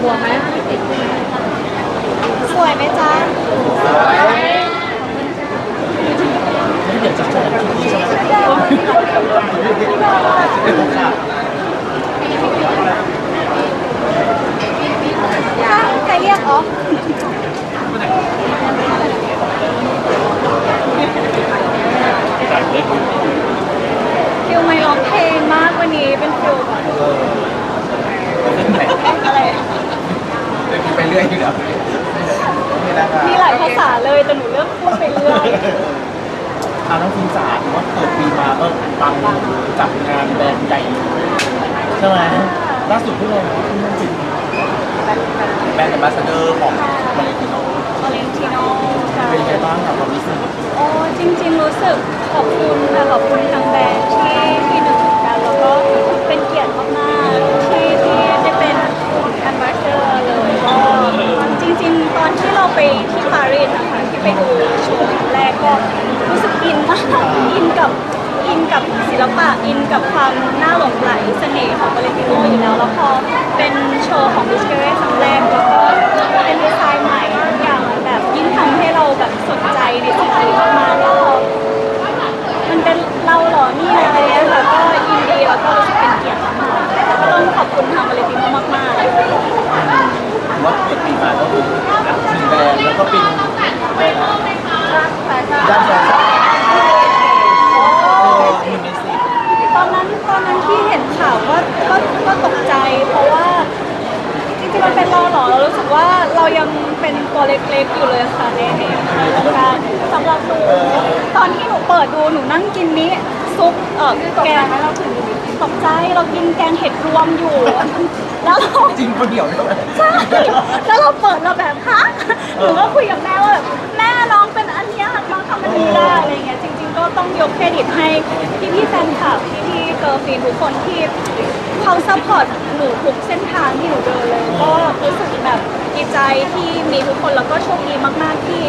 หัวไหมสวยไหมจ๊ะเดี๋ยวจะโชว์ที่ใช่ไหม ค่ะใครเรียกอ๋อฟิลไม่ร้องเพลงมากวันนี้เป็นฟิลแบบอะไร ไปเรื่อยอยู่แล้วนี่นะครับ มีหลายภา ษาเลยแต่หนูเลือกพูดไปเรื่อยทางน้องฟิล์มจ๋าถือว่าเปิดปีมาก็ปังจับงานแบรนด์ใหญ่ใช่ไหมล่าสุดเพิ่งเลยเพิ่งเป็นแบรนด์แอมบาสเดอร์ของมาเลเซียวาเลนติโนค่ะเป็นยังไงบ้างกับความรู้สึกโอ้จริง ๆ รู้สึกขอบคุณค่ะขอบคุณทางแบรนด์ที่ที่นึกถึงกันแล้วก็เป็นเกียรติมากๆที่ที่ได้เป็นแอมบาสเดอร์เลยก็จริงๆ ตอนที่เราไปที่ปารีสนะคะที่ไปดูโชว์ครั้งแรกก็รู้สึกอินมากอินกับอินกับศิลปะอินกับความน่าหลงไหลเสน่ห์ของวาเลนติโนอยู่แล้วแล้วพอเป็นโชว์ของดิสเกเรครั้งแรกแล้วก็เป็นดีไซน์ใหม่ทุกอย่างมันแบบยิ่งทำให้เราแบบสนใจในสิ่งนี้มากๆแล้วพอมันเป็นเราเหรอนี่อะไรเงี้ยค่ะก็ยินดีแล้วก็รู้สึกเป็นเกียรติมากๆก็ต้องขอบคุณทางวาเลนติโนมากๆ ถือว่าเปิดปีมาก็คือหนึ่งแบรนด์แล้วก็เป็นแบรนด์ด้านแฟชั่นหนึ่งในสิบ ตอนนั้นตอนนั้นที่เห็นข่าวก็ก็ก็ตกใจ เพราะว่าจริงๆมันเป็นเราเหรอเรารู้สึกว่าเรายัง เล็กๆอยู่เลยค่ะในในในวงการสำหรับหนูตอนที่หนูเปิดดูหนูนั่งกินนี้ซุปเออแกงเราถึงตกใจเรากินแกงเห็ดรวมอยู่ แล้วเราจริงคนเดียวด้วยใช่แล้วเราเปิดเราแบบฮะหนูก็คุยกับแม่ว่าแบบแม่น้องเป็นอันเนี้ยน้องทำอันนี้ได้อะไรเงี้ยจริง ต้องยกเครดิตให้พี่พี่ๆแฟนคลับพี่พี่ๆเกิร์ลฟรีทุกคนที่เขาซัพพอร์ตหนูทุกเส้นทางที่หนูเดินเลย ก็รู้สึกแบบดีใจที่มีทุกคนแล้วก็โชคดีมาก ๆ ที่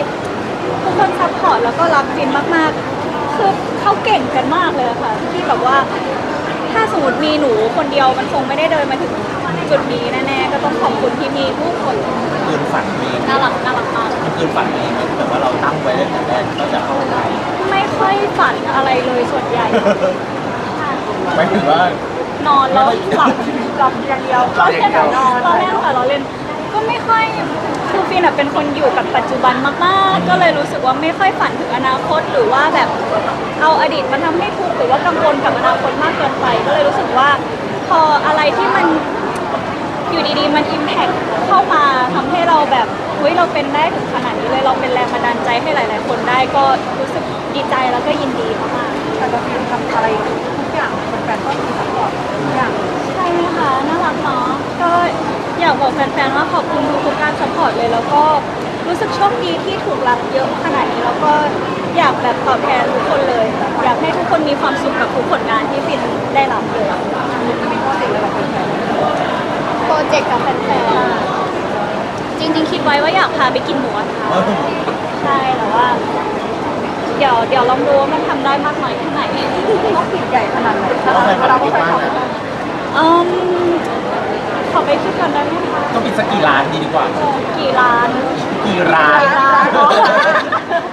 ทุกคนซัพพอร์ตแล้วก็รักฟินมากๆ คือเขาเก่งกันมากเลยอะค่ะ ที่แบบว่า ถ้าสมมติมีหนูคนเดียวมันคงไม่ได้เดินมาถึง จุดนี้แน่ๆก็ต้องขอบคุณที่มีทุกคนเกินฝันเองน่ารักน่ารักมากมันเกินฝันเองแบบว่าเราตั้งไว้ตั้งแต่แรกเราจะเข้าไทยไม่ค่อยฝันอะไรเลยส่วนใหญ่หมายถึงว่า นอนแล้วหลับหลับอย่างเดียวหลับอย่างเดียวนอนเราเล่นค่ะเราเล่นก็ไม่ค่อยคือฟินอะเป็นคนอยู่กับปัจจุบันมากๆ ก็เลยรู้สึกว่าไม่ค่อยฝันถึงอนาคตหรือว่าแบบเอาอดีตมาทำให้ทุกข์หรือว่ากังวลกับอนาคตมากเกินไป ก็เลยรู้สึกว่า พออะไรที่มัน อยู่ดีๆ มันอิมแพคเข้ามาทำให้เราแบบเฮ้ยเราเป็นได้ถึงขนาดนี้เลยเราเป็นแรงบันดาลใจให้หลาย ๆ คนได้ก็รู้สึกดีใจแล้วก็ยินดีมากๆแต่ก็ฟิลทำอะไรทุกอย่างแฟนๆก็มีซัพพอร์ตทุกอย่างใช่ไหมคะน่ารักเนาะก็อยากบอกแฟน ๆ ว่าขอบคุณทุกๆการซัพพอร์ตเลย แล้วก็รู้สึกโชคดีที่ถูกรับเยอะขนาดนี้แล้วก็อยากแบบตอบแทนทุกคนเลย อยากให้ทุกคนมีความสุขกับทุกผลงานที่ฟินได้รับเลยมีโปรเจกต์อะไรกับแฟนๆ โปรเจกต์กับแฟนๆจริงๆ คิดไว้ว่าอยากพาไปกินหมูกระทะเออใช่แต่ว่า เดี๋ยวเดี๋ยวลองดูว่ามันทำได้มากน้อยแค่ไหนต้องปิดใหญ่ขนาดไหนเราเคยฝันคิดว่านะอืมขอไปคิดก่อนได้ไหมคะต้องปิดสักกี่ร้านดีดีกว่า กี่ร้านกี่ร้านกี่ร้าน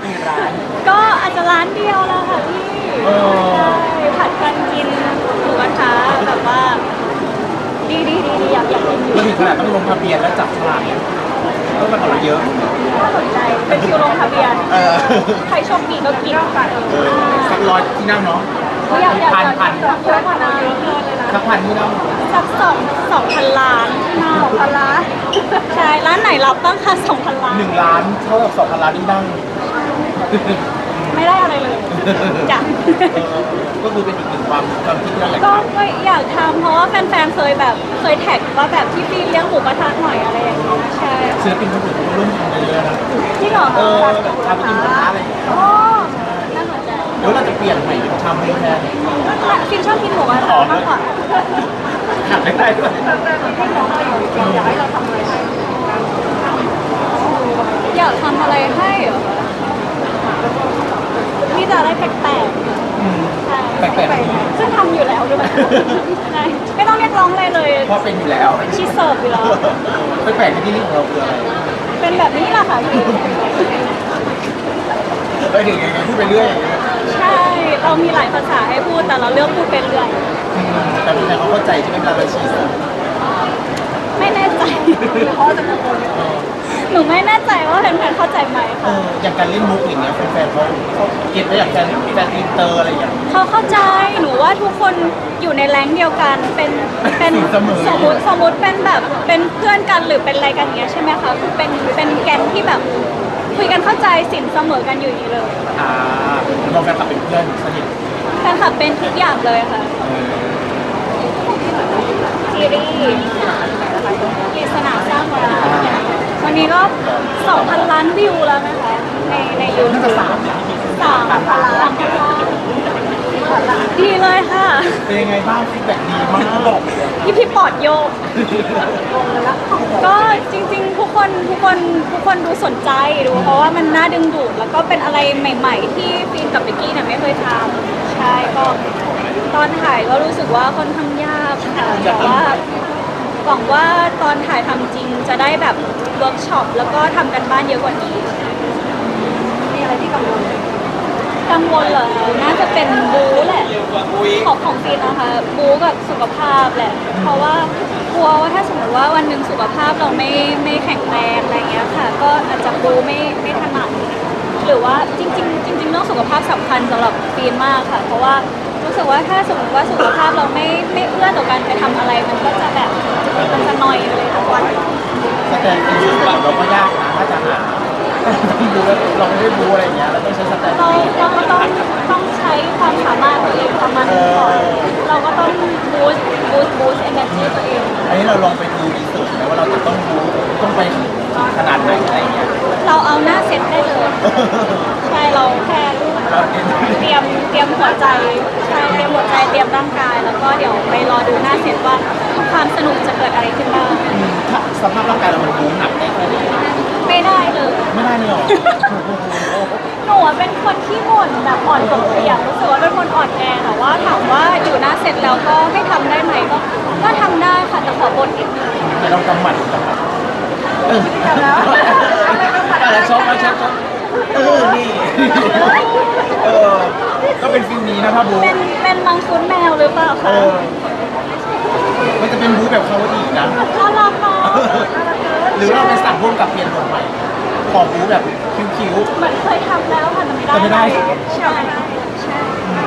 กี่ร้าน ก็อาจจะร้านเดียวแล้วค่ะพี่เออใช่ผัดกันกินหมูกระทะแบบว่า ดีดีดีดีอยากอยากกินอยู่ไม่ถึงขนาดต้องลงทะเบียนแล้วจับฉลากเนี่ยต้องมาทำเยอะ น่าสนใจเป็นคิวลงทะเบียนเออ ใครโชคดีก็กินเออสักร้อยที่นั่งเนาะ อยากอยากพันอยากพันเยอะกว่านั้นสักพันที่นั่งสักสองสองพันล้านสองพันล้านใช่ร้านไหนรับบ้างคะสองพันล้านหนึ่งล้านเท่ากับสองพันล้านที่นั่ง ไม่ได้อะไรเลยจ้ะเออก็คือเป็นอีกหนึ่งความความคิดที่เราอยากก็ทำก็อยากทำเพราะว่าแฟนๆเคยแบบเคยแท็กว่าแบบพี่ฟีนเลี้ยงหมูกระทะหน่อยอะไรอย่างเงี้ยใช่ศิลปินคนอื่นก็ร่วมทำกันเยอะนะที่หรอเออแบบทำเป็นหมูกระทะอะไรอย่างเงี้ยโอ้น่าสนใจหรือเราจะเปลี่ยนใหม่เป็นทำให้แทนฟินชอบกินหมูกระทะมากกว่าหักไม่ได้ด้วยอยากให้เราทำอะไรให้อยากทำอะไรให้เหรอ นี่จะอะไรแปลกๆอืมใช่แปลกๆ ซึ่งทำอยู่แล้วด้วยใช่ไม่ต้องเรียกร้องอะไรเลยเพราะเป็นอยู่แล้วชีเสิร์ฟอยู่แล้ว ไปแปลกในที่นี่ของเราคืออะไรเป็นแบบนี้แหละค่ะพี่ไปถึงยังไงพูดไปเรื่อยอย่างเงี้ยใช่เรามีหลายภาษาให้พูดแต่เราเลือกพูดเป็นเรื่อยอืมแต่พี่แเขาเข้าใจใช่ไหมเวลาเราชี้สัตว์ไม่แน่ใจ หนูไม่แน่ใจว่าแฟนๆเข้าใจไหมเอค่ะออย่างการเล่นมุกอย่างเงี้ยแฟนๆเขาเขาเก็ตได้อย่างแฟนแฟนอินเตอร์อะไรอย่างเงี้ย เขาเข้าใจหนูว่าทุกคนอยู่ในแรงค์เดียวกันเป็นเป็นเสมอ สมมติสมมติเป็นแบบเป็นเพื่อนกันหรือเป็นอะไรกันอย่างเงี้ยใช่ไหมคะคือเป็นเป็นแก๊งที่แบบคุยกันเข้าใจสินเสมอกันอยู่อย่างนี้เลยอ่าลองแฟนคลับเป็นเพื่อนสนิทแฟนคลับเป็นทุกอย่างเลยค่ะ เออซีรีส์ปริศนาสร้างวา วันนี้ก็2,000 ล้านวิวแล้วนะคะ ในในยูน่าทูจะบสามนะสามพันล้านสามพันล้านดีเลยค่ะ เป็นยังไงบ้างฟีดแบ็กดีมากพี่พี่ปอดโยก ก็จริงๆ ทุกคนทุกคนทุกคนดูสนใจดูเพราะว่ามันน่าดึงดูด แล้วก็เป็นอะไรใหม่ ๆ ที่ฟินกับเบกกี้เนี่ยไม่เคยทำใช่ก็ตอนถ่ายก็รู้สึกว่าค่อนข้างยากค่ะแต่ว่า หวังว่าตอนถ่ายทำจริงจะได้แบบเวิร์กช็อปแล้วก็ทำกันบ้านเยอะกว่านี้ มีอะไรที่กังวลกังวลเหรอคะน่าจะเป็นบูแหละ ของของฟีนนะคะบูกับสุขภาพแหละ เพราะว่ากลัวว่าถ้าสมมติว่าวันหนึ่งสุขภาพเราไม่ไม่แข็งแรงอะไรเงี้ยค่ะ ก็อาจจะบูไม่ไม่ถนัดหรือว่าจริง ๆ จริง ๆ เรื่องสุขภาพสำคัญสำหรับฟีนมากค่ะ เพราะว่า รู้สึกว่าถ้าสมมติว่าสุขภาพเราไม่ไม่เอื้อต่อการไปทำอะไรมันก็จะแบบมันจะหน่อยเลยทั้งวันสแตนด์อินเราก็ยากนะถ้าจะหาต้องดูแล้วเราไม่ได้ดูอะไรอย่างเงี้ยเราต้องใช้สแตนด์เราอินเราก็ต้องต้องใช้ความสามารถตัวเองประมาณนึงก่อนเราก็ต้องบูสต์บูสต์บูสต์เอเนอร์จีตัวเอง อันนี้เราลองไปดูรีเสิร์ชไหมว่าเราจะต้องรู้ต้องไปขนาดไหนอะไรอย่างเงี้ยเราเอาหน้าเซ็ตได้เลย ใช่เราแค่เราเองเตรียมเตรียม หัวใจใช่เตรียมหัวใจเตรียมร่างกาย แล้วก็เดี๋ยวไปรอดูหน้าเซ็ตว่าความสนุกจะเกิดอะไรขึ้นบ้างถ้าสภาพร่างกายเรามันรู้หนักได้แค่ไหนไม่ได้เลยไม่ได้เลยเหรอหนูอะเป็นคนที่อ่อนแบบอ่อนกว่าเปรียบรู้สึกว่าเป็นคนอ่อนแอแต่ว่าถามว่าอยู่หน้าเซ็ตแล้วก็ให้ทำได้ไหมก็ก็ทำได้ค่ะแต่ขอบทนิดนึงแต่เรากำหมัดกำหมัดเออแต่ช็อปแล้วช็อปช็อป เออนี่เออก็เป็นฟิลนี้นะพ่อบูเป็นเป็นมังคุดแมวหรือเปล่าเอคะอมันจะเป็นบูแบบเขาอีกนะ น่ารักเนาะหรือเราไปสั่งร่วมกับเปลี่ยนบทใหม่ ขอบูแบบคิ้ว เหมือนเคยทำแล้วค่ะแต่ไม่ได้แต่ไม่ได้ใช่ใช่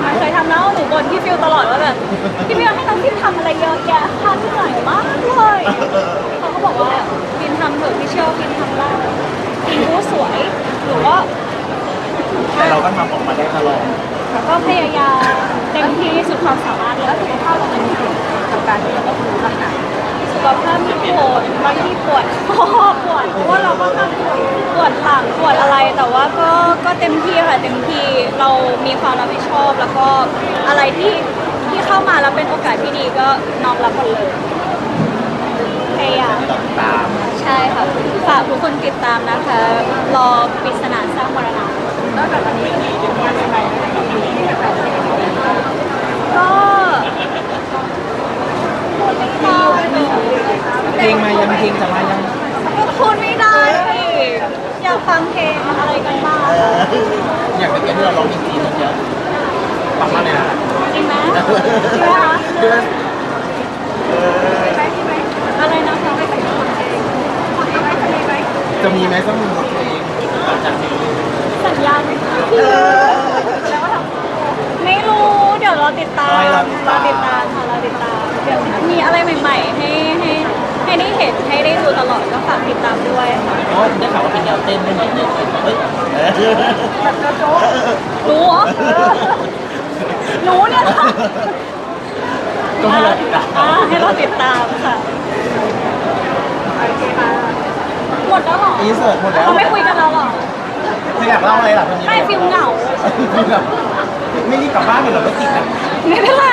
มันเคยทำแล้วหนูบ่นพี่ฟิวตลอดว่าแบบพี่ฟิวให้น้องพี่ทำอะไรเยอะแยะค่าที่เหนื่อยมากเลยๆเขาก็บอกว่าฟินทำเถอะพี่เชื่อว่าฟินทำได้ฟินรู้สวย หนูก็แต่เราก็ทำออกมาได้ตลอดแล้วก็พยายามเต็มที่สุดความสามารถแล้วสุขภาพเราเป็นยังไงกับการที่เราต้องรู้ลักษณะสุขภาพมีปวดบางทีปวดคอปวดเพราะว่าเราก็ทำปวดปวดหลังปวดอะไรแต่ว่าก็ก็เต็มที่ค่ะเต็มที่เรามีความรับผิดชอบ แล้วก็อะไรที่ที่เข้ามาแล้วเป็นโอกาสที่ดีก็น้อมรับหมดเลยพยายามติดตาม ใช่ค่ะ ฝากทุก คนติดตามนะคะ รอปริศนาสร้างมรณะนอกจากวันนี้มีงานอะไรที่แบบก็พูดไม่ได้เพลงมายังเพลงจะมายังก็พูดไม่ได้อีกอยากฟังเพลงอะไรกันบ้างเอออย่างเมื่อกี้ที่เราร้องจริงๆเมื่อกี้ฟังมากเลยนะจริงไหมจริงไหมคะ เดือนเออ อะไรนะคะไม่ใส่เพลง จะมีไหมสักหนึ่งบทเพลงหลังจากนี้สัญญาณแล้วว่าทำไม่รู้เดี๋ยวรอติดตามรอติดตามค่ะรอติดตามเดี๋ยวมีอะไรใหม่ๆให้ให้ให้ได้เห็นให้ได้ดูตลอดก็ฝากติดตามด้วยค่ะเพราะว่าได้ข่าวว่าเป็นแนวเต้นด้วยนี่เต้นเฮ้ยเออรู้เหรอรู้เนี่ยค่ะก็ให้เราติดตามอ่าให้เราติดตามค่ะ หมดแล้วเหรออินเสิร์ตหมดแล้วเราไม่คุยกันแล้วเหรอเธออยากเล่าอะไรล่ะตอนนี้ไม่ฟิลเหงาฟิลแบบไม่รีบกลับบ้านเลยเหรอรถติดนะ ไม่เป็นไร